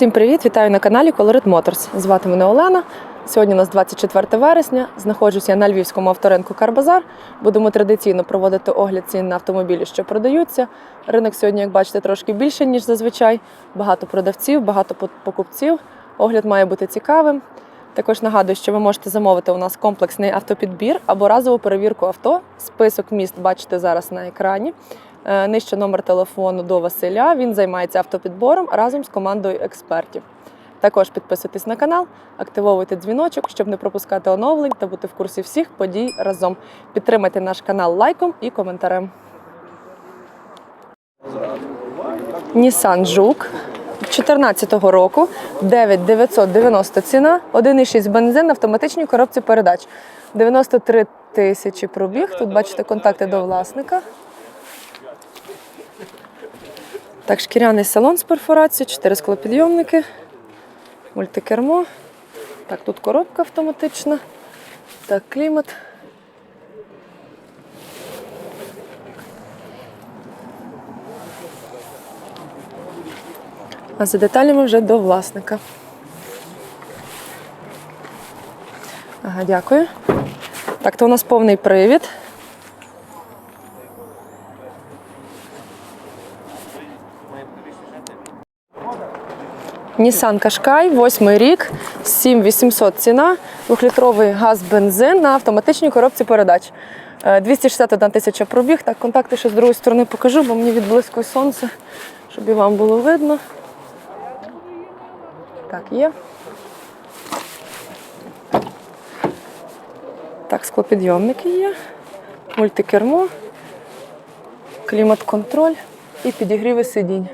Всім привіт! Вітаю на каналі Colorit Motors. Звати мене Олена. Сьогодні у нас 24 вересня. Знаходжуся на львівському авторинку Карбазар. Будемо традиційно проводити огляд цін на автомобілі, що продаються. Ринок сьогодні, як бачите, трошки більше, ніж зазвичай. Багато продавців, багато покупців. Огляд має бути цікавим. Також нагадую, що ви можете замовити у нас комплексний автопідбір або разову перевірку авто. Список міст бачите зараз на екрані. Е, Нижче номер телефону до Василя. Він займається автопідбором разом з командою експертів. Також підписуйтесь на канал, активовуйте дзвіночок, щоб не пропускати оновлень та бути в курсі всіх подій разом. Підтримайте наш канал лайком і коментарем. Nissan Жук 2014 року 9990 ціна, 1,6 бензин на автоматичній коробці передач. 93 тисячі пробіг. Тут бачите контакти до власника. Так, шкіряний салон з перфорацією, 4 склопідйомники, мультикермо. Так, тут коробка автоматична. Так, клімат. А за деталями вже до власника. Ага, дякую. Так, то у нас повний привід. Nissan Qashqai, восьмий рік, 7800 ціна, двохлітровий газ-бензин на автоматичній коробці передач. Е, 261 тисяча пробіг. Так, контакти ще з другої сторони покажу, бо мені відблискує сонце, щоб і вам було видно. Так, є. Так, склопідйомники є, мультикермо, клімат-контроль і підігріви сидінь.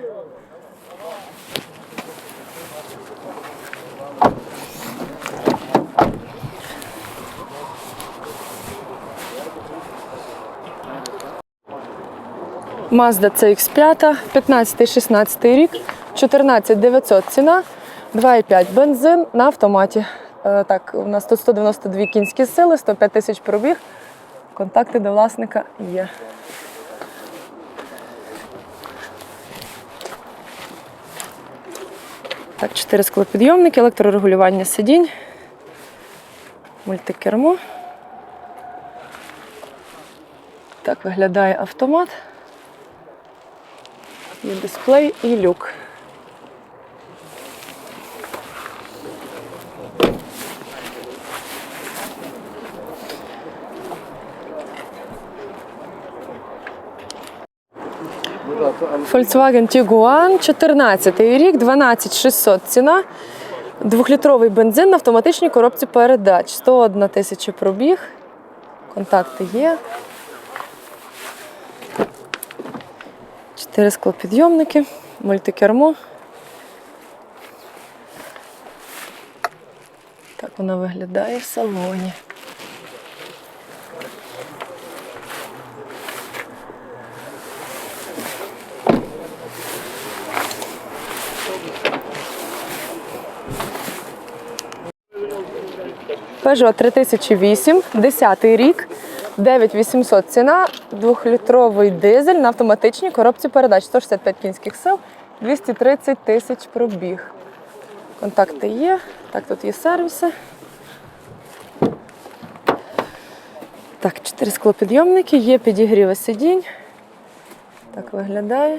Mazda CX5, 15-16 рік, 14 900 ціна, 2,5 бензин на автоматі. Е, Так, у нас тут 192 кінські сили, 105 тисяч пробіг. Контакти до власника є. Так, 4 склопідйомники, електрорегулювання сидінь, мультикермо. Так виглядає автомат. Є дисплей і люк. Volkswagen Tiguan, 14 рік, 12600 ціна. Двохлітровий бензин на автоматичній коробці передач. 101 тисяча пробіг. Контакти є. Чотири склопідйомники, мультикермо. Так вона виглядає в салоні. Peugeot 3008, 10 рік, 9800 ціна, двохлітровий дизель на автоматичній коробці передач, 165 кінських сил, 230 тисяч пробіг. Контакти є. Так, тут є сервіси. Так, 4 склопідйомники, є підігріви сидінь. Так виглядає.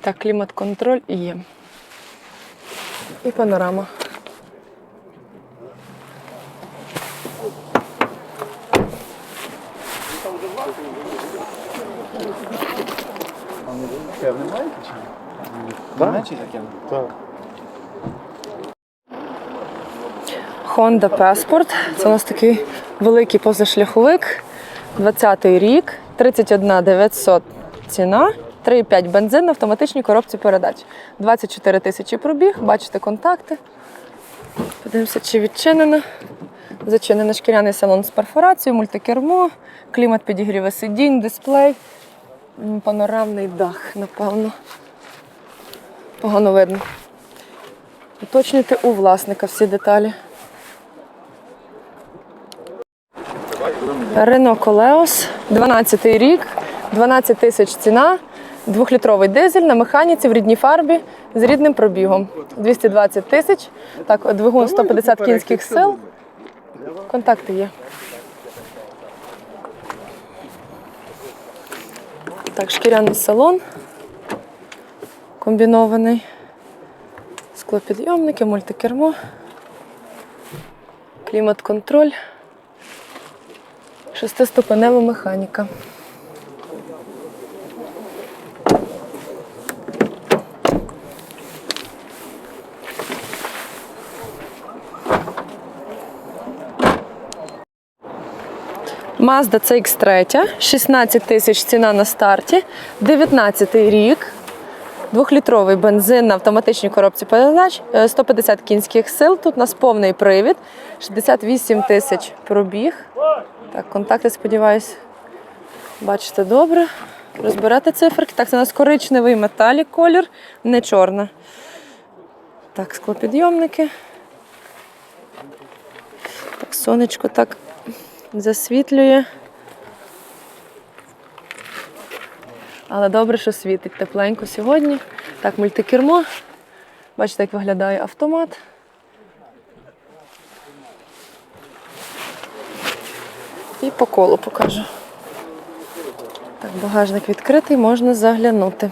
Так, клімат-контроль є. І панорама. Honda Passport. Це у нас такий великий позашляховик. 20-й рік, 31 900 ціна, 3,5 бензин на автоматичній коробці передач. 24 тисячі пробіг, бачите контакти. Подивимося, чи відчинено. Зачинений шкіряний салон з перфорацією, мультикермо, клімат підігріве сидінь, дисплей, панорамний дах, напевно. Погано видно. Уточнюйте у власника всі деталі. Рено Колеос, 12 рік, 12 тисяч ціна, двохлітровий дизель на механіці в рідній фарбі з рідним пробігом. 220 тисяч. Так, двигун 150 кінських сил. Контакти є. Так, шкіряний салон комбінований. Склопідйомники, мультикермо, клімат-контроль, шестиступенева механіка. Mazda CX-3, 16 тисяч ціна на старті, 19 рік, Двохлітровий бензин на автоматичній коробці передач, е, 150 кінських сил. Тут у нас повний привід, 68 тисяч пробіг. Так, контакти, сподіваюсь, бачите добре. Розберете циферки. Так, це у нас коричневий металік колір, не чорна. Так, склопідйомники. Так, сонечко так засвітлює. Але добре, що світить тепленько сьогодні. Так, мультикермо. Бачите, як виглядає автомат. І по колу покажу. Так, багажник відкритий, можна заглянути.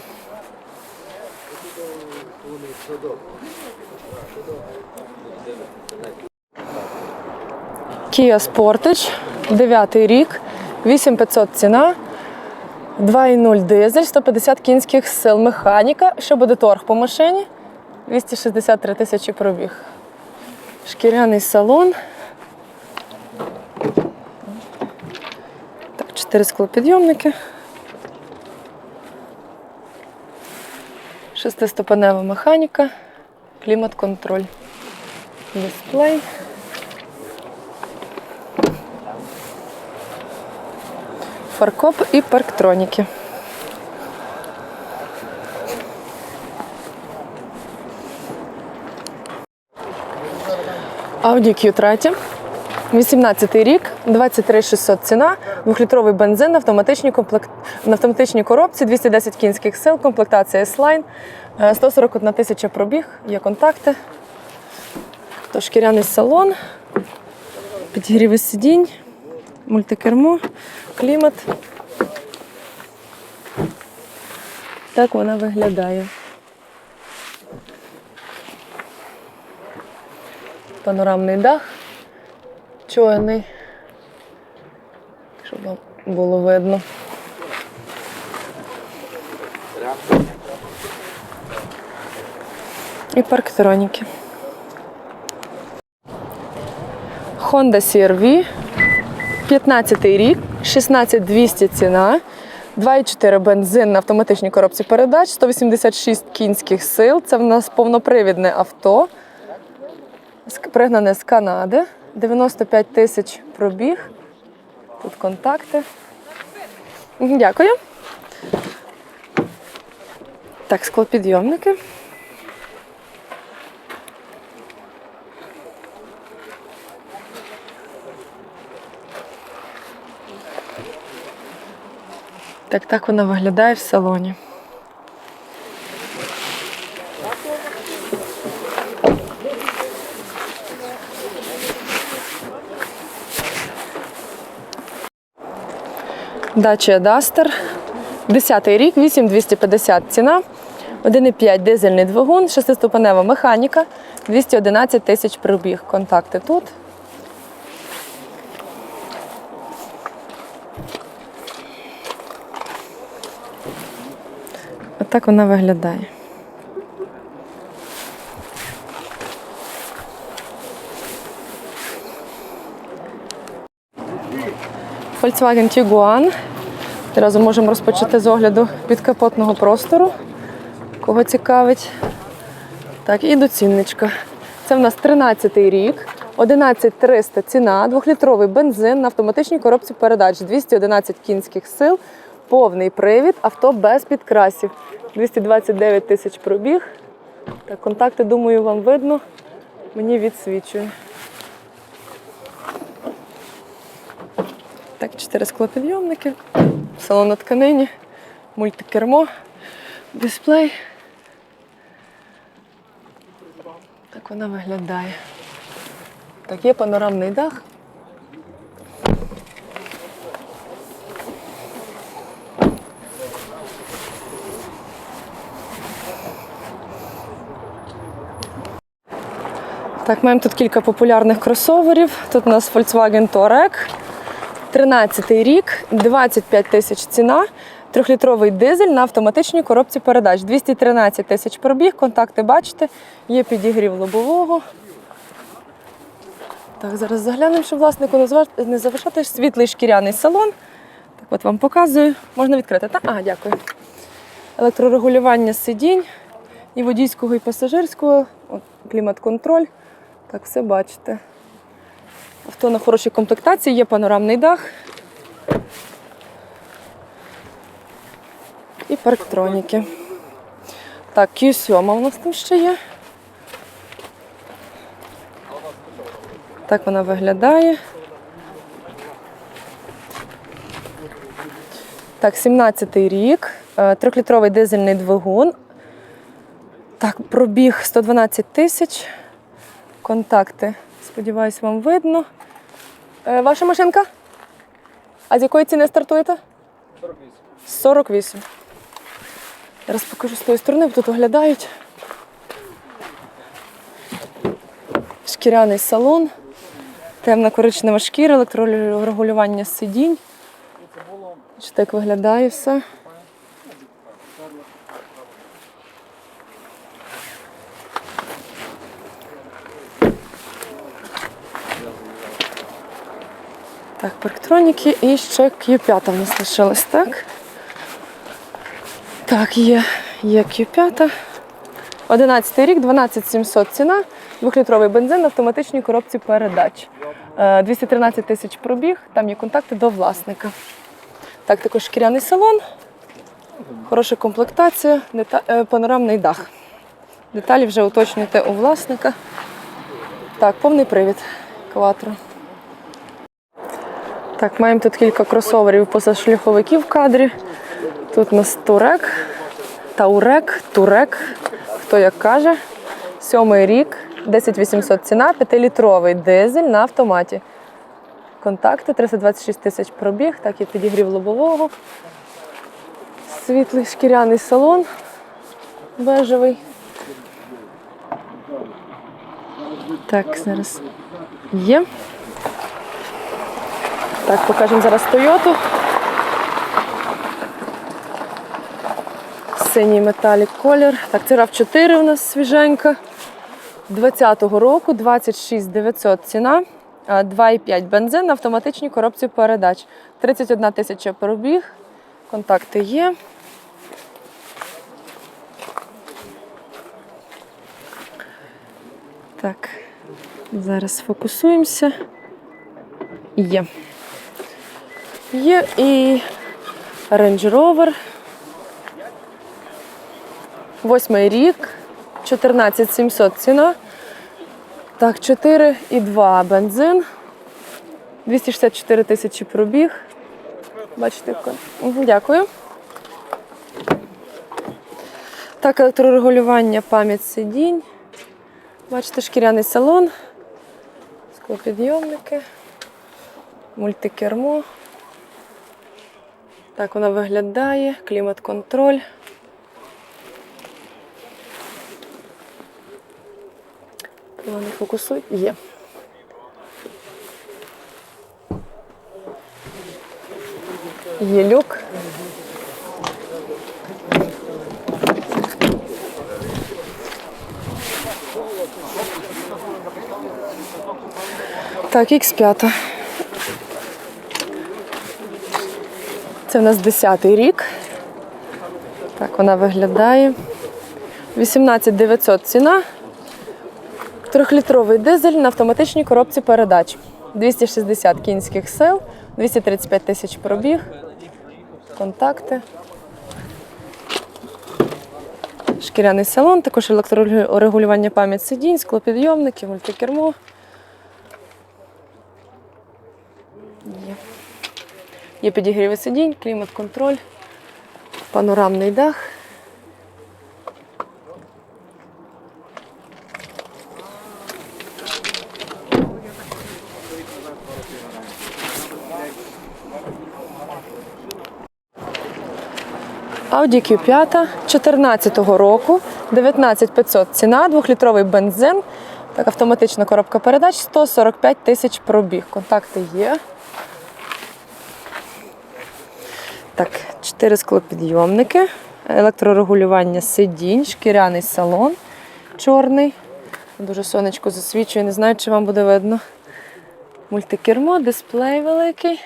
Kia Sportage, 9 рік, 8500 ціна. 2,0 дизель, 150 кінських сил. Механіка. Що буде торг по машині? 263 тисячі пробіг. Шкіряний салон. Так, 4 склопідйомники. Шестиступенева механіка. Клімат-контроль. Дисплей. Фаркоп і парктроніки. Audi Q3, 18 рік, 23 600 ціна, двохлітровий бензин, автоматичні комплект... на автоматичній коробці, 210 кінських сил, комплектація S-Line, е, 141 тисяча пробіг, є контакти. То шкіряний салон, підігріви сидінь, мультикермо, клімат. Так вона виглядає. Панорамний дах, чорний, щоб вам було видно. І парктроніки. Honda CR-V, 15 рік, 16200 ціна. 2,4 бензин на автоматичній коробці передач, 186 кінських сил. Це в нас повнопривідне авто. Пригнане з Канади. 95 тисяч пробіг. Тут контакти. Дякую. Так, склопідйомники. Так, так вона виглядає в салоні. Dacia Duster. 10 рік, 8250 ціна. 1,5 дизельний двигун, 6-ступенева механіка, 211 тисяч пробіг. Контакти тут. Отак вона виглядає. Volkswagen Tiguan. Одразу можемо розпочати з огляду підкапотного простору. Кого цікавить. Так, і до цінничка. Це в нас 13-й рік, 11300 ціна, двохлітровий бензин на автоматичній коробці передач, 211 кінських сил, повний привід, авто без підкрасів. 229 тисяч пробіг. Так, контакти, думаю, вам видно. Мені відсвічує. Так, чотири склопідйомники. Салон на тканині, мультикермо, дисплей. Так вона виглядає. Так, є панорамний дах. Так, маємо тут кілька популярних кросоверів. Тут у нас Volkswagen Touareg. 13 й рік, 25 тисяч ціна, трьохлітровий дизель на автоматичній коробці передач. 213 тисяч пробіг, контакти бачите, є підігрів лобового. Так, зараз заглянемо, щоб власнику не заважати світлий шкіряний салон. Так от вам показую. Можна відкрити, так? Ага, дякую. Електрорегулювання сидінь і водійського, і пасажирського, клімат-контроль. Так, все бачите. Авто на хорошій комплектації, є панорамний дах. І парктроніки. Так, Q7 у нас там ще є. Так вона виглядає. Так, 17-й рік. Е, Трьохлітровий дизельний двигун. Так, пробіг 112 тисяч. Контакти. Сподіваюсь, вам видно. Е, ваша машинка? А з якої ціни стартуєте? 48. 48. Зараз покажу з тої сторони, бо тут оглядають. Шкіряний салон, темна коричнева шкіра, електрорегулювання сидінь. Що так виглядає все. Так, парктроніки і ще Q5 в нас лишилась, так? Так, є, є Q5. 11 рік, 12700 ціна, 2-літровий бензин на автоматичній коробці передач. Е, 213 тисяч пробіг, там є контакти до власника. Так, також шкіряний салон, хороша комплектація, е, панорамний дах. Деталі вже уточнюйте у власника. Так, повний привід Кватро. Так, маємо тут кілька кросоверів позашляховиків в кадрі. Тут у нас турек, таурек, турек, хто як каже. Сьомий рік, 10800 ціна, 5-літровий дизель на автоматі. Контакти 326 тисяч пробіг, так і підігрів лобового. Світлий шкіряний салон бежевий. Так, зараз є. Так, покажемо зараз Тойоту. Синій металік колір. Так, це RAV4 у нас свіженька. 20-го року 26 900 ціна. 2,5 бензин на автоматичній коробці передач. 31 тисяча пробіг. Контакти є. Так, зараз фокусуємося. Є. Є і Range Rover. Восьмий рік, 14 700 ціна. Так, 4,2 бензин. 264 тисячі пробіг. Бачите, Дякую. Так, електрорегулювання, пам'ять сидінь. Бачите, шкіряний салон, склопідйомники, мультикермо. Так вона виглядає, клімат-контроль. Вони фокусують. Є. Є люк. Так, X5. Це у нас 10-й рік. Так вона виглядає. 18 900 ціна. Трьохлітровий дизель на автоматичній коробці передач. 260 кінських сил, 235 тисяч пробіг. Контакти. Шкіряний салон, також електрорегулювання пам'ять сидінь, склопідйомники, мультикермо. Є. Підігріви сидінь, клімат-контроль, панорамний дах. Audi Q5 14 року, 19500 ціна, 2-літровий бензин, так, автоматична коробка передач, 145 тисяч пробіг. Контакти є. Так, 4 склопідйомники, електрорегулювання сидінь, шкіряний салон чорний. Дуже сонечко засвічує, не знаю, чи вам буде видно. Мультикермо, дисплей великий.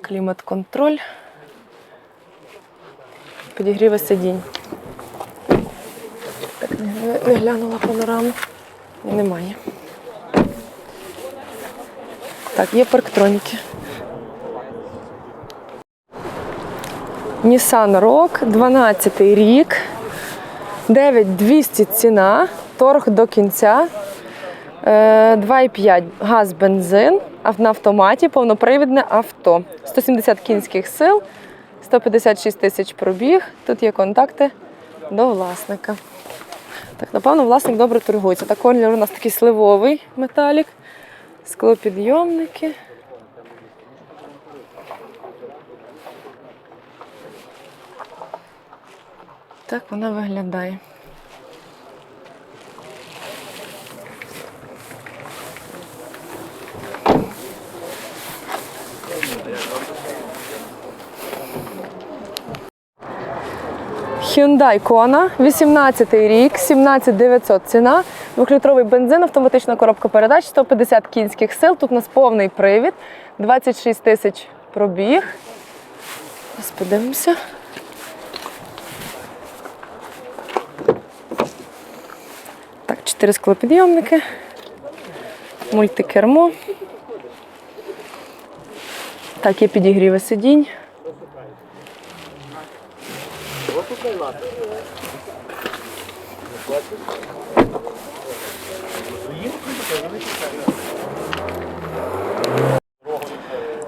Клімат-контроль. Підігріви сидінь. Так, не глянула панораму. Немає. Так, є парктроніки. Nissan Rogue, 12 рік, 9200 ціна, торг до кінця, Е, 2,5 газ, бензин, на автоматі, повнопривідне авто. 170 кінських сил, 156 тисяч пробіг. Тут є контакти до власника. Так, напевно, власник добре торгується. Так, колір у нас такий сливовий металік, склопідйомники. Так вона виглядає. Hyundai Kona, 18 рік, 17900 ціна, 2-літровий бензин, автоматична коробка передач, 150 кінських сил. Тут у нас повний привід, 26 тисяч пробіг. Зараз. 4 склопідйомники, мультикермо. Так, є підігріви сидінь.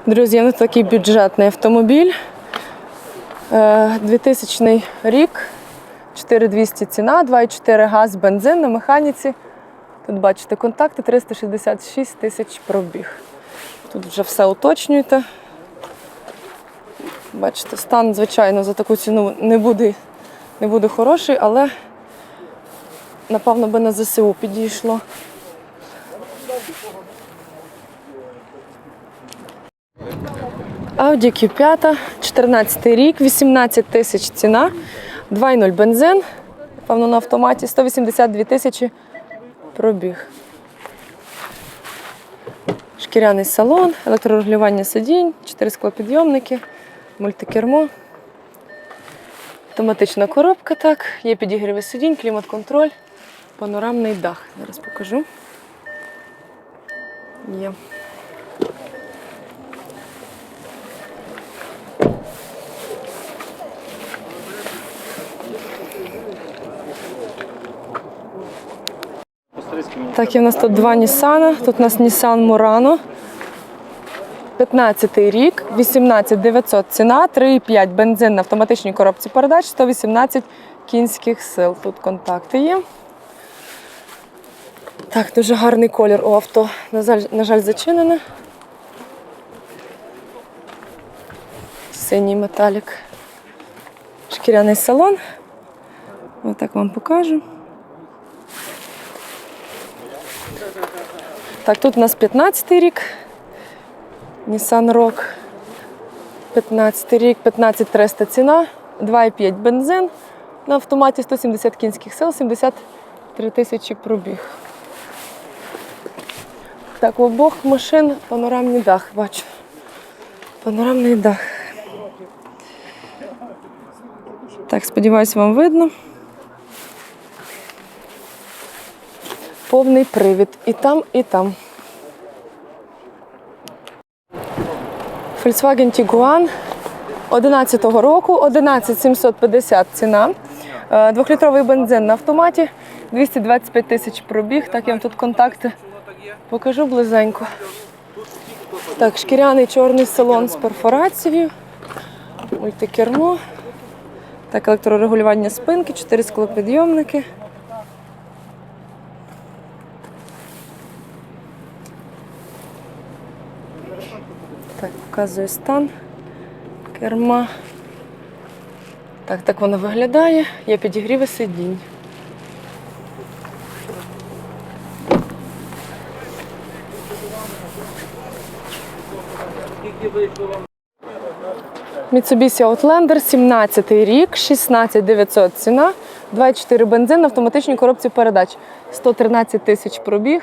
Друзі, ну такий бюджетний автомобіль. Е, 2000 рік, 4200 ціна, 2,4 газ, бензин на механіці. Тут бачите контакти, 366 тисяч пробіг. Тут вже все уточнюєте. Бачите, стан, звичайно, за таку ціну не буде, не буде хороший, але напевно би на ЗСУ підійшло. Audi Q5, 14 рік, 18 тисяч ціна, 2,0 бензин, напевно, на автоматі, 182 тисячі пробіг. Шкіряний салон, електрорегулювання сидінь, 4 склопідйомники, мультикермо. Автоматична коробка, так, є підігріви сидінь, клімат-контроль, панорамний дах. Зараз покажу. Є. Так, і в нас тут два Нісана. Тут у нас Nissan Murano. 15 рік, 18 900 ціна, 3,5 бензин на автоматичній коробці передач, 118 кінських сил. Тут контакти є. Так, дуже гарний колір у авто. На жаль, на жаль, зачинене. Синій металік. Шкіряний салон. Отак вам покажу. Так, тут у нас 15-й рік. Nissan Rogue. 15 рік, 15300 ціна, 2,5 бензин. На автоматі 170 кінських сил, 73 тисячі пробіг. Так, в обох машин панорамний дах, бачу. Панорамний дах. Так, сподіваюся, вам видно. Повний привід. І там, і там. Volkswagen Tiguan 11-го року, 11750 ціна. Е, Двохлітровий бензин на автоматі, 225 тисяч пробіг. Так, я вам тут контакти покажу близенько. Так, шкіряний чорний салон з перфорацією, мультикермо. Так, електрорегулювання спинки, 4 склопідйомники. Так, показую стан керма. Так, так воно виглядає. Є підігріви сидінь. Mitsubishi Outlander, 17 рік, 16900 ціна, 2,4 бензин на автоматичній коробці передач. 113 тисяч пробіг.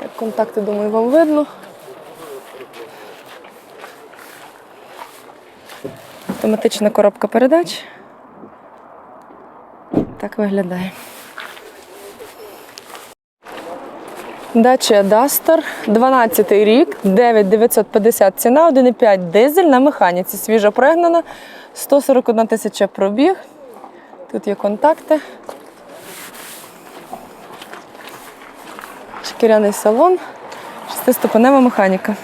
Так, контакти, думаю, вам видно. Автоматична коробка передач. Так виглядає. Dacia Duster, 12 рік, 9950 ціна, 1,5 дизель на механіці. Свіжо пригнана, 141 тисяча пробіг. Тут є контакти. Шкіряний салон, шестиступенева механіка.